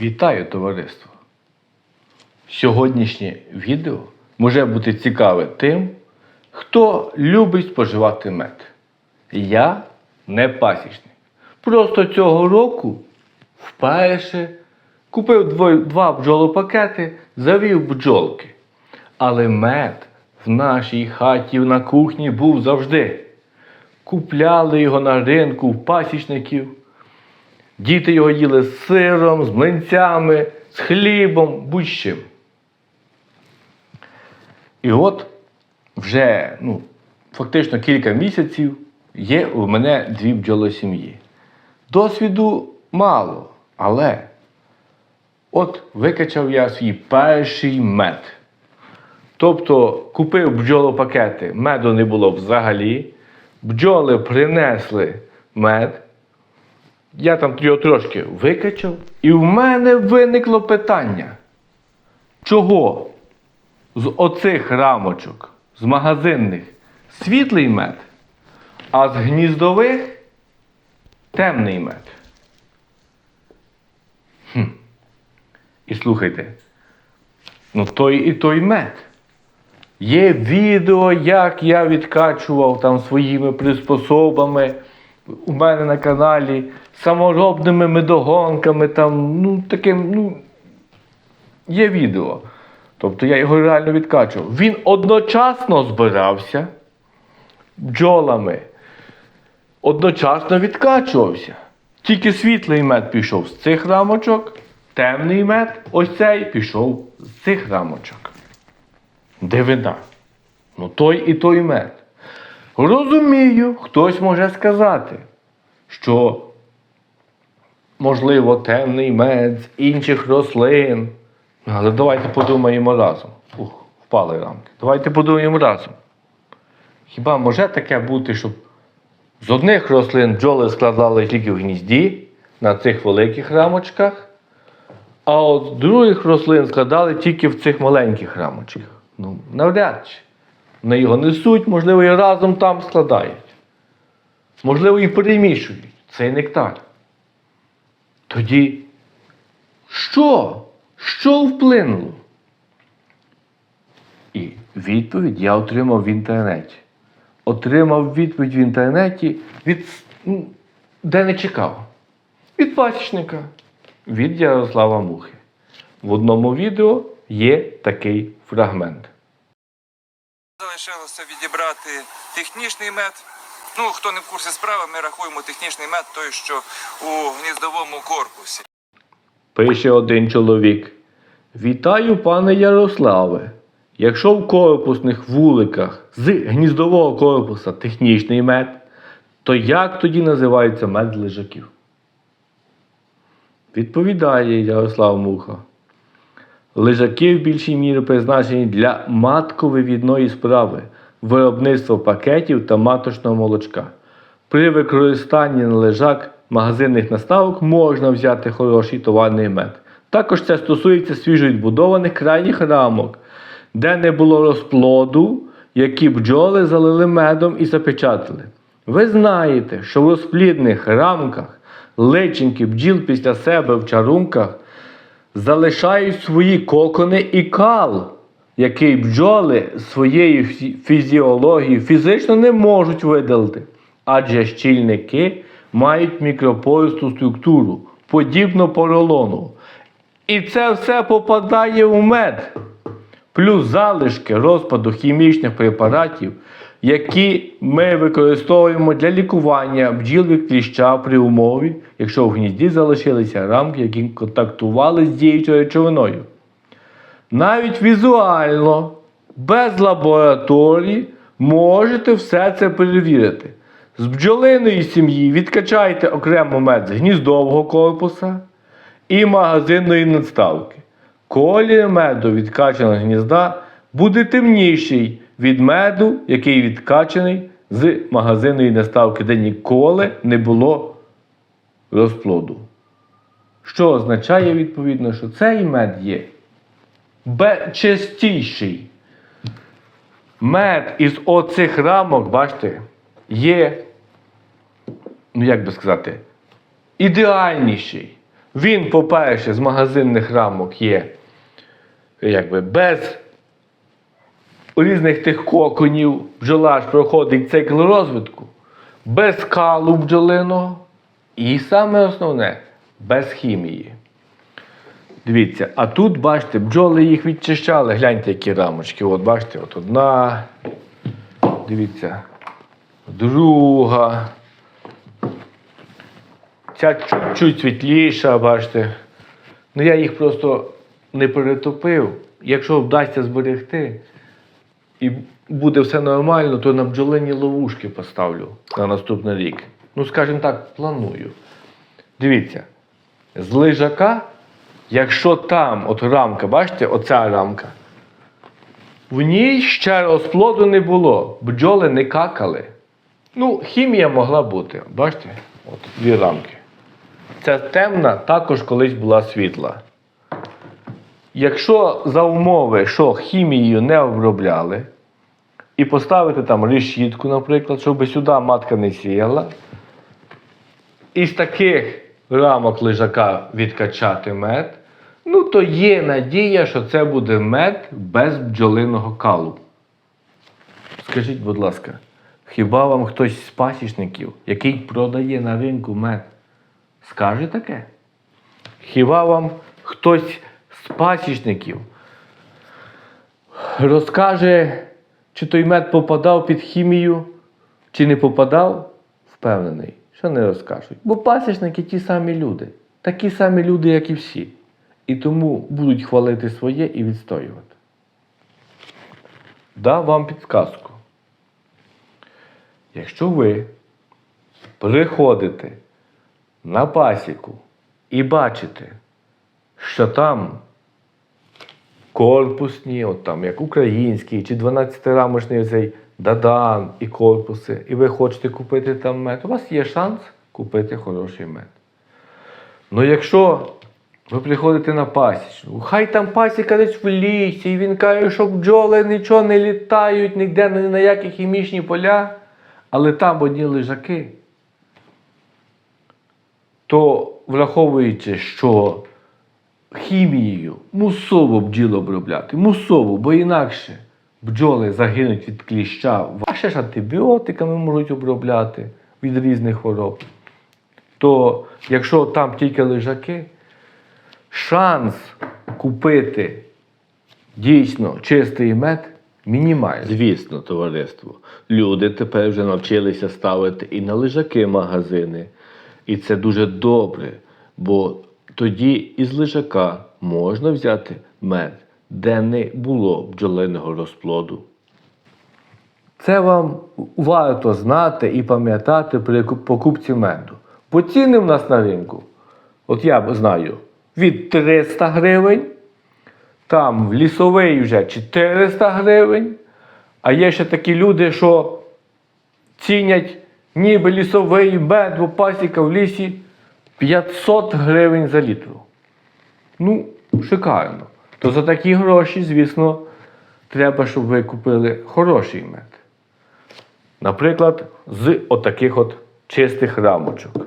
Вітаю, товариство! Сьогоднішнє відео може бути цікаве тим, хто любить споживати мед. Я не пасічник. Просто цього року вперше купив два бджолопакети, завів бджолки. Але мед в нашій хаті на кухні був завжди. Купляли його на ринку в пасічників. Діти його їли з сиром, з млинцями, з хлібом, будь-чим. І от вже ну, фактично кілька місяців є у мене дві бджолосім'ї. Досвіду мало, але от викачав я свій перший мед. Тобто купив бджолопакети, меду не було взагалі. Бджоли принесли мед. Я там його трошки викачав, і в мене виникло питання. Чого з оцих рамочок, з магазинних, світлий мед, а з гніздових темний мед? Хм. І слухайте, ну той і той мед. Є відео, як я відкачував там своїми приспособами у мене на каналі, саморобними медогонками, там, ну, таким, ну, є відео. Тобто я його реально відкачував. Він одночасно збирався бджолами, одночасно відкачувався. Тільки світлий мед пішов з цих рамочок, темний мед, ось цей пішов з цих рамочок. Дивина. Ну той і той мед. Розумію, хтось може сказати, що, можливо, темний мед з інших рослин. Але давайте подумаємо разом. Ух, впали рамки. Давайте подумаємо разом. Хіба може таке бути, щоб з одних рослин бджоли складали тільки в гнізді на цих великих рамочках, а от з других рослин складали тільки в цих маленьких рамочках? Ну, навряд чи. Вони його несуть, можливо, і разом там складають. Можливо, і перемішують цей нектар. Тоді що? Що вплинуло? І відповідь я отримав в інтернеті. Отримав відповідь в інтернеті від ну, де не чекав. Від пасічника, від Ярослава Мухи. В одному відео є такий фрагмент. Залишилося відібрати технічний мед. Ну, хто не в курсі справи, ми рахуємо технічний мед той, що у гніздовому корпусі. Пише один чоловік. Вітаю, пане Ярославе. Якщо в корпусних вуликах з гніздового корпуса технічний мед, то як тоді називається мед лежаків? Відповідає Ярослав Муха. Лежаки в більшій мірі призначені для матковивідної справи, виробництва пакетів та маточного молочка. При використанні на лежак магазинних наставок можна взяти хороший товарний мед. Також це стосується свіжовідбудованих крайніх рамок, де не було розплоду, які бджоли залили медом і запечатали. Ви знаєте, що в розплідних рамках личинки бджіл після себе в чарунках залишають свої кокони і кал, який бджоли своєю фі- фізіологією фізично не можуть видалити. Адже щільники мають мікропористу структуру, подібно поролону. І це все попадає в мед. Плюс залишки розпаду хімічних препаратів, які ми використовуємо для лікування бджіл від кліща при умові, якщо в гнізді залишилися рамки, які контактували з діючою речовиною. Навіть візуально, без лабораторії, можете все це перевірити. З бджолиної сім'ї відкачайте окремо мед з гніздового корпуса і магазинної надставки. Колір меду відкачаного гнізда буде темніший від меду, який відкачаний з магазинної наставки, де ніколи не було розплоду. Що означає відповідно, що цей мед є чистіший. Мед із оцих рамок, бачите, є, ну як би сказати, ідеальніший. Він, по-перше, з магазинних рамок є якби без різних тих коконів. Бджола ж проходить цикл розвитку, без калу бджолиного. І саме основне без хімії. Дивіться, а тут, бачите, бджоли їх відчищали. Гляньте, які рамочки. От бачите, от одна. Дивіться. Друга. Ця чуть-чуть світліша, бачите. Ну я їх просто не перетопив. Якщо вдасться зберегти і буде все нормально, то на бджолині ловушки поставлю на наступний рік. Ну, скажімо так, планую. Дивіться, з лежака, якщо там, от рамка, бачите, оця рамка, в ній ще розплоду не було, бджоли не какали. Ну, хімія могла бути. Бачите? От дві рамки. Ця темна також колись була світла. Якщо за умови, що хімією не обробляли, і поставити там решітку, наприклад, щоб сюди матка не сіяла, із таких рамок лежака відкачати мед, ну то є надія, що це буде мед без бджолиного калу. Скажіть, будь ласка, хіба вам хтось з пасічників, який продає на ринку мед, скаже таке? Хіба вам хтось з пасічників розкаже, чи той мед попадав під хімію, чи не попадав? Впевнений, що не розкажуть. Бо пасічники ті самі люди, такі самі люди, як і всі. І тому будуть хвалити своє і відстоювати. Дам вам підказку. Якщо ви приходите на пасіку і бачите, що там корпусні, от там як український чи 12-рамочний цей дадан і корпуси, і ви хочете купити там мед, у вас є шанс купити хороший мед. Ну якщо ви приходите на пасічну, хай там пасіка десь в лісі, і він каже, що бджоли нічого не літають, ніде ні на які хімічні поля, але там одні лежаки, то враховуючи, що хімією мусово бджіл обробляти, мусово, бо інакше бджоли загинуть від кліща, а ще ж антибіотиками можуть обробляти від різних хвороб. То якщо там тільки лежаки, шанс купити дійсно чистий мед мінімальний. Звісно, товариство. Люди тепер вже навчилися ставити і на лежаки магазини. І це дуже добре, бо тоді із лежака можна взяти мед, де не було бджолиного розплоду. Це вам варто знати і пам'ятати при покупці меду. Бо ціни в нас на ринку, от я знаю, від 300 гривень, там в лісовий вже 400 гривень, а є ще такі люди, що цінять ніби лісовий мед, бо пасіка в лісі 500 гривень за літру. Ну, шикарно. То за такі гроші, звісно, треба, щоб ви купили хороший мед. Наприклад, з отаких от чистих рамочок.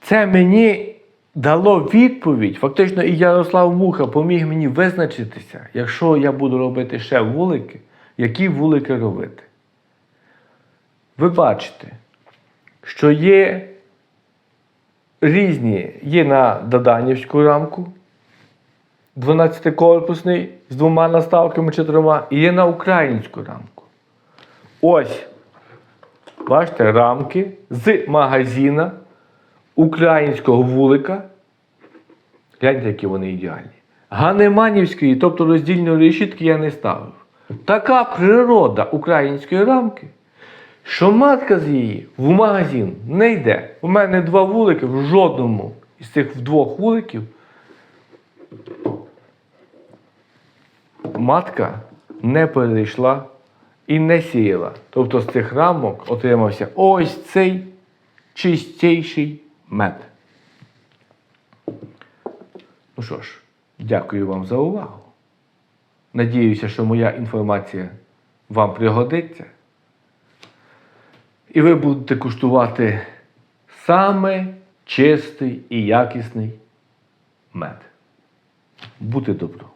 Це мені дало відповідь. Фактично, і Ярослав Муха поміг мені визначитися, якщо я буду робити ще вулики, які вулики робити. Ви бачите, що є різні, є на Даданівську рамку, 12-корпусний з двома наставками чи трьома, і є на українську рамку. Ось, бачите, рамки з магазина українського вулика. Гляньте, які вони ідеальні. Ганеманівської, тобто роздільної решітки я не ставив. Така природа української рамки, що матка з її в магазин не йде. У мене два вулики в жодному із цих двох вуликів. Матка не перейшла і не сіяла. Тобто з цих рамок отримався ось цей чистіший мед. Ну що ж, дякую вам за увагу. Надіюся, що моя інформація вам пригодиться. І ви будете куштувати саме чистий і якісний мед. Бути добро.